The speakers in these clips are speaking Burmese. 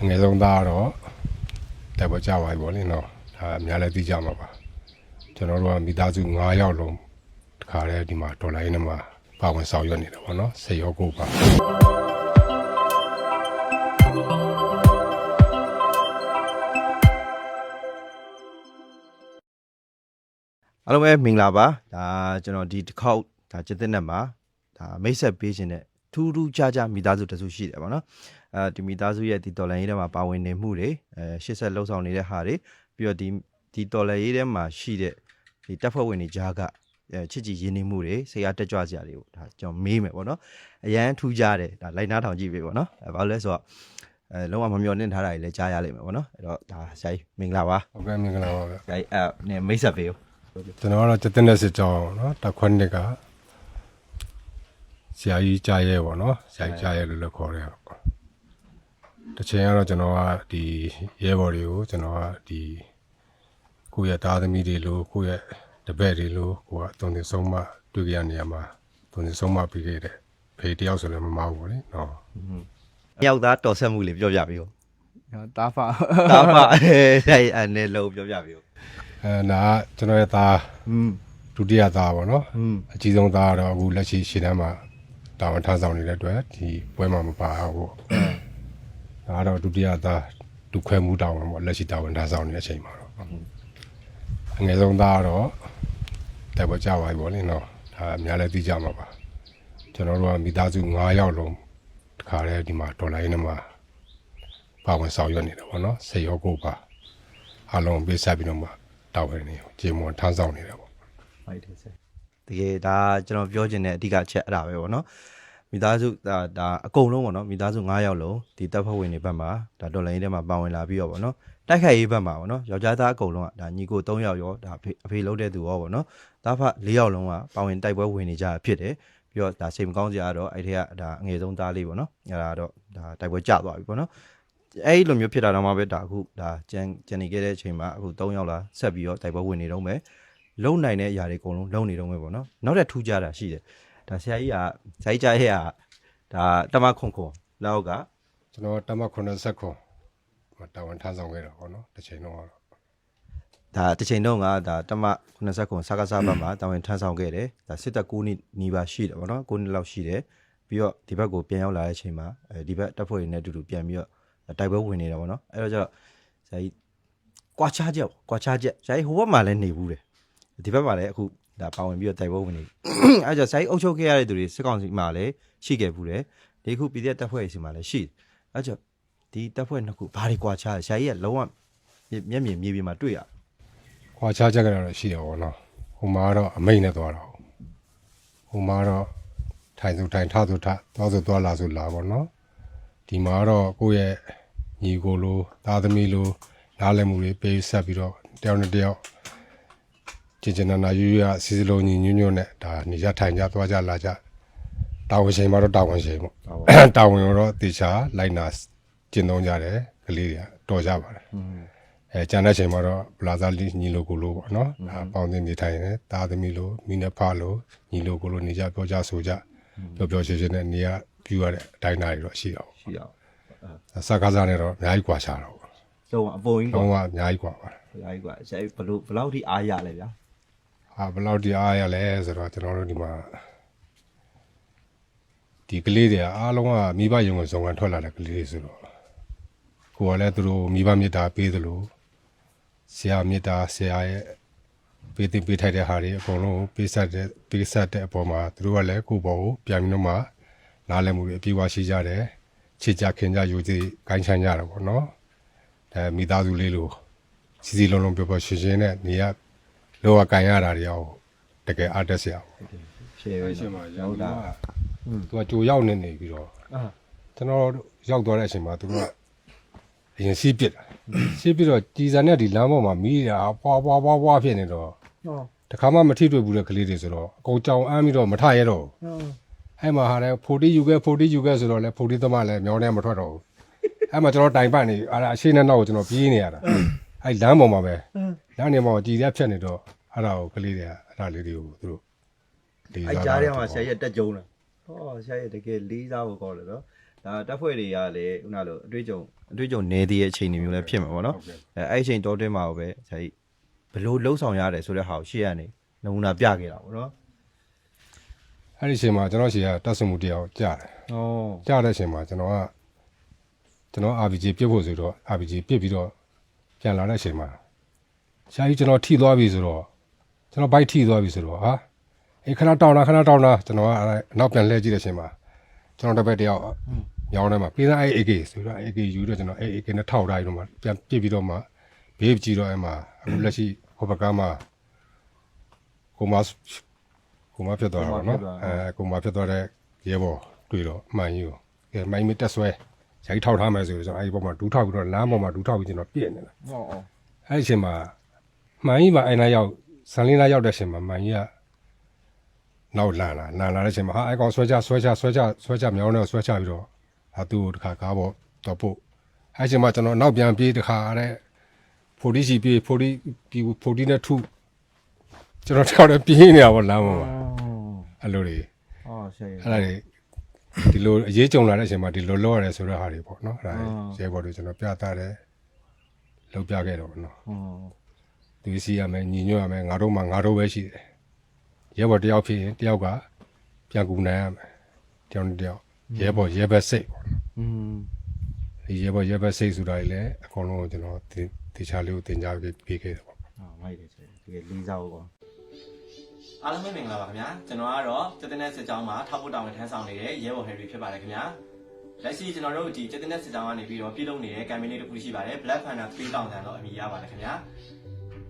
အငယ်ဆုံးသားကတော့တက်ပေါ်ကြပါပြီဗောလေနော်ဒါအများလည်းသိကြမှာပါကျွန်တော်တို့ကမိသားစု9ယောက်လုံးတခါတည်းဒီမှာဒေါ်လာရင်းနဲ့မှာပါဝင်ဆောင်ရွက်နေတယ်ဗောနော်စေရောကိုပါအားလုံးပဲမင်္ဂလာပါဒါကျွန်တော်ဒီတစ်ခေါက်ဒါကျက်တဲ့နဲ့မှာဒါမိတ်ဆက်ပေးခြင်းနဲ့ ထူးထူးခြားခြားမိသားစုတစုရှိတယ်ပေါ့နော်အဲဒီမိသားစုရဲ့ဒီတော်လန်ရေးထဲမှာပါဝင်နေမှုတွေအဲရှစ်ဆက်လှုပ်ဆောင်နေတဲ့ဟာတွေပြီးတော့ဒီဒီတော်လန်ရေးထဲမှာရှိတဲ့ဒီတပ်ဖွဲ့ဝင်တွေကြားကအဲချစ်ကြည်ရင်းနှီးမှုတွေဆရာတက်ကြွစရာတွေကိုဒါကျွန်တော်မေးမယ်ပေါ့နော်အရန်ထူးခြားတယ်ဒါလိုက်နားထောင်ကြည့်ပြီပေါ့နော်အဲဘာလို့လဲဆိုတော့အဲလုံးဝမမျှော်လင့်ထားတာတွေလည်းကြားရလိမ့်မယ်ပေါ့နော်အဲ့တော့ဒါဆရာကြီးမင်္ဂလာပါဟုတ်ကဲ့မင်္ဂလာပါဗျဆရာကြီးအဲနဲ့မိတ်ဆက်ပေးဦးကျွန်တော်ကတော့ကျက်တဲ့နဲ့စစ်ကြောင်းနော်တက်ခွန်းနှစ်က ဆရာကြီးကြားရဲပေါ့နော်ဆရာကြီးကြားရဲလို့လည်းခေါ်တယ်တချင်ကတော့ကျွန်တော်ကဒီရဲဘော်တွေကိုကျွန်တော်ကဒီကိုယ့်ရဲ့သားသမီးတွေလို့ကိုယ့်ရဲ့တပည့်တွေလို့ကိုကအသွင်တင်ဆုံးမတွေ့ကြရနေရမှာသွင်တင်ဆုံးမပြီးခဲ့တဲ့ဖေးတယောက်ဆိုလည်းမမဘူးလေနော်ယောက်သားတော်ဆက်မှုလေးပြောပြပေးဦးတာဖာတာဖာအဲအနေလုံးပြောပြပေးဦးအဲနာကျွန်တော်ရဲ့သားဒုတိယသားပေါ့နော်အကြီးဆုံးသားကတော့အခုလက်ရှိရှေ့တန်းမှာ တာဝန်ထမ်းဆောင်နေတဲ့အတွက်ဒီပွဲမှာမပါဘူးပေါ့ဒါကတော့ဒုတိယသားဒုခွဲမှုတာဝန်ပေါ့လက်ရှိတာဝန်ထမ်းဆောင်နေတဲ့အချိန်မှာတော့အငယ်ဆုံးသားကတော့တက်ပေါ်ကြပါပြီပေါ့လေနော်ဒါအများလည်းသိကြမှာပါကျွန်တော်တို့ကမိသားစု9ယောက်လုံးတခါတည်းဒီမှာဒေါ်လာရင်းနဲ့မှာပါဝင်ဆောင်ရွက်နေတယ်ပေါ့နော်စေရောကိုပါအားလုံးပေးဆက်ပြီးတော့မှတာဝန်နေကိုကျေမွန်ထမ်းဆောင်နေတယ်ပေါ့ဟုတ်တယ်ဆက် တကယ်ဒါကျွန်တော်ပြောချင်တဲ့အဓိကအချက်အဲ့ဒါပဲပေါ့နော်မိသားစုဒါဒါအကုန်လုံးပေါ့နော်မိသားစု9ယောက်လုံးဒီတပ်ဖွဲ့ဝင်တွေဘက်မှာဒါဒေါ်လာရင်းထဲမှာပါဝင်လာပြီးတော့ပေါ့နော်တိုက်ခိုက်ရေးဘက်မှာပေါ့နော်ယောက်ျားသားအကုန်လုံးကဒါညီကို3ယောက်ရောဒါအဖေအဖေလုံးတဲ့သူရောပေါ့နော်ဒါဖ4ယောက်လုံးကပါဝင်တိုက်ပွဲဝင်နေကြတာဖြစ်တယ်ပြီးတော့ဒါစိတ်မကောင်းစရာကတော့အဲ့ထက်ကဒါအငယ်ဆုံးသားလေးပေါ့နော်အဲ့ဒါတော့ဒါတိုက်ပွဲကျသွားပြီပေါ့နော်အဲ့ဒီလိုမျိုးဖြစ်တာတော့မှပဲဒါအခုဒါကြံကြံနေခဲ့တဲ့အချိန်မှာအခု3ယောက်လာဆက်ပြီးတော့တိုက်ပွဲဝင်နေတော့မယ် လုံနိုင်တဲ့အရာတွေအကုန်လုံးလုံနေတော့မယ်ပေါ့နော်နောက်တဲ့ထူးခြားတာရှိတယ်ဒါဆရာကြီးကဆရာကြီးကြားရဲ့ကဒါတမခွန်ခွန်လောက်ကကျွန်တော်တမ80ခွန်မတာဝန်ထမ်းဆောင်ခဲ့တာပေါ့နော်တစ်ချိန်တော့ကတော့ဒါတစ်ချိန်တော့ကဒါတမ80ခွန်စကားစားဘက်မှာတာဝန်ထမ်းဆောင်ခဲ့တယ်ဒါစစ်တပ်9နှစ်နီးပါးရှိတယ်ပေါ့နော်9နှစ်လောက်ရှိတယ်ပြီးတော့ဒီဘက်ကိုပြန်ရောက်လာတဲ့အချိန်မှာအဲဒီဘက်တပ်ဖွဲ့တွေနဲ့အတူတူပြန်ပြီးတော့တိုက်ပွဲဝင်နေတာပေါ့နော်အဲ့တော့ကျတော့ဆရာကြီးကွာခြားချက်ပေါ့ကွာခြားချက်ဇာတ်ဟိုဘက်မှာလည်းနေဘူးတယ် ဒီဘက်မှာလည်းအခုဒါပါဝင်ပြီးတော့တိုက်ပွဲဝင်နေပြီအဲဒါကြောင့်ဇာတ်အုပ်ချုပ်ခဲ့ရတဲ့သူတွေစစ်ကောင်စီမှာလည်းရှိခဲ့ဘူးတယ်ဒီခုပြည်သက်တပ်ဖွဲ့စီမှာလည်းရှိတယ်အဲဒါကြောင့်ဒီတပ်ဖွဲ့နှစ်ခုဘာတွေကွာခြားလဲဇာတ်ရဲ့လုံးဝမျက်မြင်မြေပြင်မှာတွေ့ရခွာချချက်ကြတော့ရှိတယ်ပေါ့နော်ဟိုမှာကတော့အမိတ်နဲ့သွားတော့ဟိုမှာတော့ထိုင်စုထိုင်ထစုထသွားစုသွားလာစုလာပေါ့နော်ဒီမှာတော့ကိုယ့်ရဲ့ညီကိုလိုသားသမီးလိုနားလည်မှုတွေပေးဆက်ပြီးတော့တယောက်နဲ့တယောက် ကျင်ကျင်နာနာရွရွအစည်းစလုံးညီညွတ်ညွတ်နဲ့ဒါနေရထိုင်ကြသွားကြလာကြတာဝန်ချိန်မှာတော့တာဝန်ချိန်ပေါ့တာဝန်ရောတော့တေချာလိုက်နာကျင့်သုံးကြတယ်ကလေးတွေတော်ကြပါတယ်အဲကျန်တဲ့ချိန်မှာတော့ပလာဇာညီလိုကိုလိုပေါ့နော်ဒါပေါင်းတင်နေထိုင်တယ်တာသမီလိုမိနဖလိုညီလိုကိုလိုနေကြပြောကြဆိုကြပြောပြောချင်းချင်းနဲ့နေရပြူရတဲ့အတိုင်းအတာတွေတော့ရှိအောင်ရှိအောင်စကားစားနဲ့တော့အများကြီးကွာခြားတော့လုံးဝအပေါ်ကြီးလုံးဝအများကြီးကွာပါတယ်အများကြီးကွာဆရာဘလို့ဘလောက်ထိအားရလဲဗျာ ဟာဘယ်လောက်ဒီအားရလဲဆိုတော့ကျွန်တော်တို့ဒီမှာဒီကလေးတွေအားလုံးကမိဘယုံကိုဇုံကန်ထွက်လာတဲ့ကလေးတွေဆိုတော့ကိုကလည်းသူတို့မိဘမေတ္တာပေးသလိုဆရာမေတ္တာဆရာရဲ့ပေးတင်ပေးထိုက်တဲ့ဟာတွေအကုန်လုံးပေးဆက်တဲ့ပေးဆက်တဲ့အပေါ်မှာသူတို့ကလည်းကိုယ့်ဘောကိုပြန်ပြီးတော့မှနားလည်မှုတွေအပြည့်အဝရှိကြတယ်ချစ်ကြခင်ကြယူစီကိုင်းချမ်းကြတာပေါ့နော်အဲမိသားစုလေးလိုစီစီလုံးလုံးပြောပြောရှင်းရှင်းနဲ့နေရ လောကကန်ရတာတွေအောင်တကယ်အားတက်စရာပေါ့ရှယ်ပဲရှင်မရန်ဟုတ်သူတာကသူကကြိုရောက်နေနေပြီးတော့အာကျွန်တော်ရောက်သွားတဲ့အချိန်မှာသူကအရင်စီးပစ်တာစီးပစ်တော့ကြည်စံနဲ့ဒီလမ်းပေါ်မှာမီးတာပွားပွားပွားပွားဖြစ်နေတော့ဟောတခါမှမထိတွေ့ဘူးတဲ့ကလေးတွေဆိုတော့အကုန်ကြောင်အမ်းပြီးတော့မထရဲတော့ဘူး ဟောအဲ့မှာဟာလဲ40ယူခဲ့40ယူခဲ့ဆိုတော့လဲ40သမားလဲမြောင်းထဲမထွက်တော့ဘူးအဲ့မှာကျွန်တော်တိုင်ပတ်နေအဲ့ဒါအရှိနဲ့နောက်ကိုကျွန်တော်ပြေးနေရတာ အဲ့လမ်းပေါ်မှာပဲလမ်းနေမှာကြည်ရက်ဖြတ်နေတော့အဲ့ဒါကိုကလေးတွေကအဲ့ဒါလေးတွေကိုသူတို့လေးအဲ့စားကြားထဲတာမှာဆရာရဲ့တက်ကြုံလားဟောဆရာရဲ့တကယ်လေးစားဖို့ကောင်းတယ်နော်ဒါတက်ဖွဲ့တွေကလည်းခုနလိုအတွေ့အကြုံအတွေ့အကြုံနေသေးတဲ့အချိန်တွေမျိုးလည်းဖြစ်မှာပေါ့နော်ဟုတ်ကဲ့အဲအဲ့ဒီအချိန်တောတင်းမှာပဲဆရာကြီးဘယ်လို့လှုပ်ဆောင်ရတယ်ဆိုတဲ့ဟာကိုရှေ့ကနေနမူနာပြခဲ့တာပေါ့နော်အဲ့ဒီအချိန်မှာကျွန်တော်ရှေ့ကတက်ဆမှုတရားကိုကြားတယ်ဩကြားတဲ့အချိန်မှာကျွန်တော်ကကျွန်တော် RPG ပြစ်ဖို့ဆိုတော့ RPG ပြစ်ပြီးတော့ ပြန်လာတဲ့အချိန်မှာရှာကြီးကျွန်တော်ထိသွားပြီဆိုတော့ကျွန်တော်ဘိုက်ထိသွားပြီဆိုတော့ဟာအေးခဏတောင်းတာခဏတောင်းတာကျွန်တော်ကအဲ့နောက်ပြန်လှည့်ကြည့်တဲ့အချိန်မှာကျွန်တော်တစ်ပတ်တယောက်ညောင်းထဲမှာပေးသားအဲ့ AK ဆိုတော့ AK ယူတော့ကျွန်တော်အဲ့ AK နဲ့ထောက်ထားပြီးတော့မှပြန်ပြစ်ပြီးတော့မှဘေးကြည့်တော့အဲ့မှာအခုလက်ရှိဟိုဘက်ကမှာကိုမကိုမဖြစ်သွားတာပေါ့နော်အဲကိုမဖြစ်သွားတဲ့ရဲဘော်တွေ့တော့အမှန်ကြီးကိုကဲမိုင်းမတက်ဆွဲ ရိုက်ထောက်ထားမယ်ဆိုတော့ကျွန်တော်အဲ့ဒီပေါ်မှာဒူးထောက်ပြီးတော့လမ်းပေါ်မှာဒူးထောက်ပြီးကျွန်တော်ပြည့်နေတာဩဩအဲ့ဒီအချိန်မှာမှန်ကြီးမှာအဲ့နာရောက်ဇန်လင်းနာရောက်တဲ့အချိန်မှာမှန်ကြီးကနောက်လာလာလာလာတဲ့အချိန်မှာဟာအဲ့ကောင်ဆွဲချဆွဲချဆွဲချဆွဲချမြောင်းတော့ဆွဲချပြီးတော့ဟာသူ့ကိုတခါကားပေါ်တော့ပို့အဲ့ဒီအချိန်မှာကျွန်တော်နောက်ပြန်ပြေးတခါတဲ့40ရှိပြေး40ပြီး40နဲ့ထုကျွန်တော်တောက်တယ်ပြေးနေတာပေါ့လမ်းပေါ်မှာအဲ့လိုတွေဩဆရာကြီးအဲ့ဒါတွေ ဒီလိုအရေးကြုံလာတဲ့အချိန်မှာဒီလိုလောက်ရတယ်ဆိုတဲ့ဟာတွေပေါ့နော်အဲ့ဒါတွေရဲဘော်တွေကျွန်တော်ပြသတယ်လောက်ပြခဲ့တော့ပေါ့နော်ဩသူစီရမယ်ညီညွတ်ရမယ်ငါတို့မှငါတို့ပဲရှိတယ်ရဲဘော်တယောက်ဖြစ်ရင်တယောက်ကပြန်ကူနိုင်ရမယ်တယောက်နဲ့တယောက်ရဲဘော်ရဲဘက်စိတ်ပေါ့နော်อืมဒီရဲဘော်ရဲဘက်စိတ်ဆိုတာကြီးလည်းအကုန်လုံးကိုကျွန်တော်ဒီတေချာလေးကိုတင်ကြပေးပေးခဲ့တယ်ပေါ့အာမိုက်တယ်ဆရာကြီးတကယ်လေးစားဖို့ပေါ့ အားလုံးပဲမင်္ဂလာပါခင်ဗျာကျွန်တော်ကတော့ကျက်တင်တဲ့စစ်ကြောင်းမှာထောက်ဖို့တောင်းဝန်ထမ်းဆောင်နေတဲ့ရဲဘော်ဟယ်ရီဖြစ်ပါတယ်ခင်ဗျာလက်ရှိကျွန်တော်တို့ဒီကျက်တင်တဲ့စစ်ကြောင်းကနေပြီးတော့ပြည်လုံးနေတဲ့ campaign လေးတစ်ခုရှိပါတယ် Black Panther 3000တန်တော့အမည်ရပါတယ်ခင်ဗျာ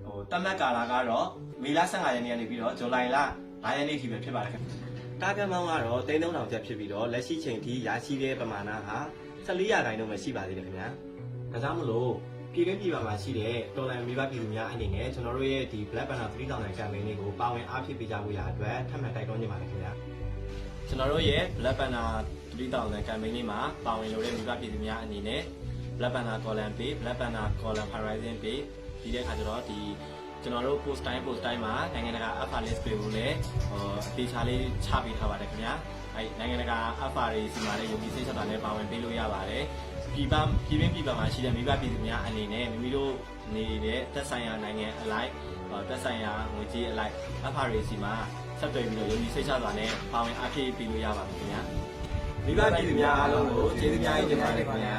ဟိုတတ်မှတ်ကာလကတော့မေလ15ရက်နေ့ကနေပြီးတော့ဇူလိုင်လ9ရက်နေ့ထိပဲဖြစ်ပါတယ်ခင်ဗျာတားပြန်မောင်းကတော့3000ကျပ်ဖြစ်ပြီးတော့လက်ရှိချိန်ထိရရှိတဲ့ပမာဏဟာ14ရာခိုင်နှုန်းပဲရှိပါသေးတယ်ခင်ဗျာဒါကြောင့်မလို့ ပြည်တွင်းပြည်ပမှာရှိတဲ့တော်လန်မိဘပြည်သူများအနေနဲ့ကျွန်တော်တို့ရဲ့ဒီ Black Panther 3000 campaign လေးကိုပါဝင်အားဖြည့်ပေးကြဖို့ရအတွက်ထပ်မံတိုက်တွန်းနေပါတယ်ခင်ဗျာကျွန်တော်တို့ရဲ့ Black Panther 3000 campaign လေးမှာပါဝင်လို့တဲ့မိဘပြည်သူများအနေနဲ့ Black Panther column page Black Panther column horizon page ဒီတဲ့အခါကျတော့ဒီကျွန်တော်တို့ post time post time မှာနိုင်ငံတကာ alpha list တွေကိုလည်းဟိုအသေးချာလေးချပေးထားပါတယ်ခင်ဗျာအဲနိုင်ငံတကာ alpha တွေစီမှာလည်းယုံကြည်စိတ်ချတာလည်းပါဝင်ပေးလို့ရပါတယ် ပြည်ပပြည်ပပြည်ပမှာရှိတဲ့မိဘပြည်သူများအနေနဲ့မိမိတို့နေတဲ့သက်ဆိုင်ရာနိုင်ငံအလိုက်ဟောသက်ဆိုင်ရာငွေကြေးအလိုက် alpha တွေစီမှာဆက်သွယ်ပြီးတော့ယုံကြည်စိတ်ချတာနဲ့ပါဝင်အားဖြည့်ပေးလို့ရပါတယ်ခင်ဗျာမိဘပြည်သူများအားလုံးကိုကျေးဇူးများကြီးတင်ပါတယ်ခင်ဗျာ